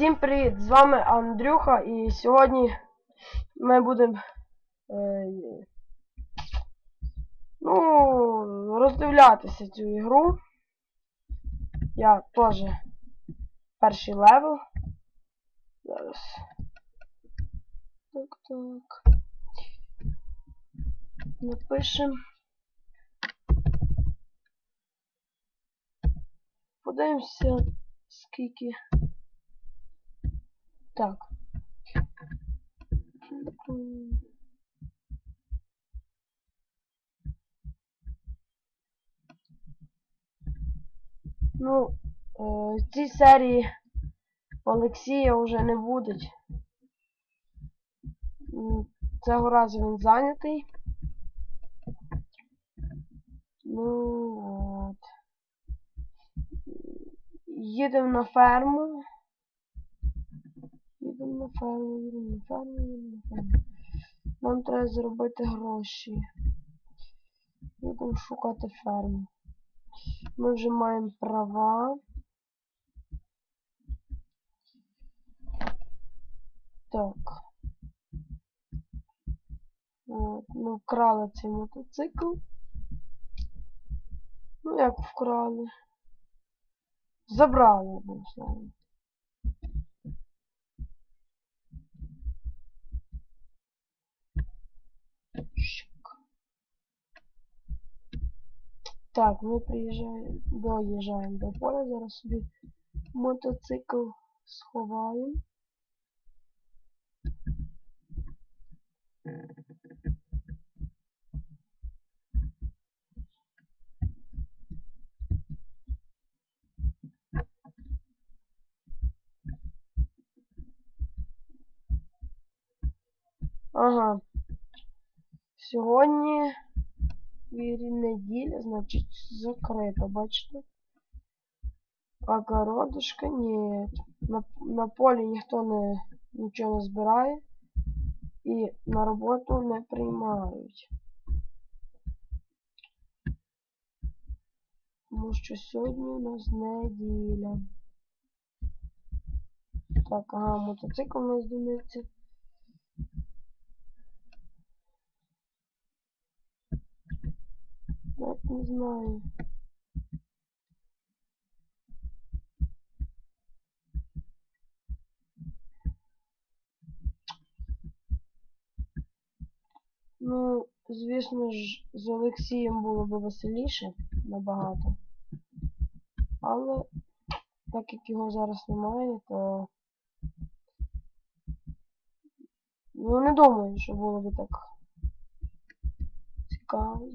Всім привіт! З вами Андрюха і сьогодні ми будемо е, ну, роздивлятися цю ігру. Я теж перший левел. Зараз. Так, так. Напишем. Подивимося, скільки. Так. Ну, е, в цій серії Олексія вже не будуть. Цього разу він зайнятий. Ну от. Їдемо на ферму. Ферму, їдемо на ферму, їдемо на. Нам треба зробити гроші. Їдемо шукати ферму. Ми вже маємо права. Так. От, ми вкрали цей мотоцикл. Ну як вкрали? Забрали, одним словом. Так, ми приїжджаємо, доїжджаємо до поля, зараз собі мотоцикл сховаємо. Ага. Сьогодні значить закрито, бачите? Огородушка ні. На, на полі ніхто не нічого не збирає і на роботу не приймають. Тому що сьогодні у нас неділя. Так, ага, мотоцикл у нас Навіть не знаю. Ну, звісно ж, з Олексієм було б веселіше набагато. Але так як його зараз немає, то ну не думаю, що було б так цікаво.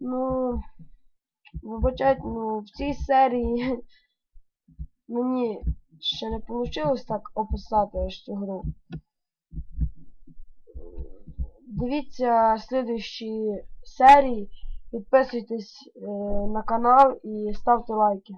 Ну, вибачайте, ну в цій серії мені ще не вийшло так описати цю гру. Дивіться слідуючі серії, підписуйтесь е, на канал і ставте лайки.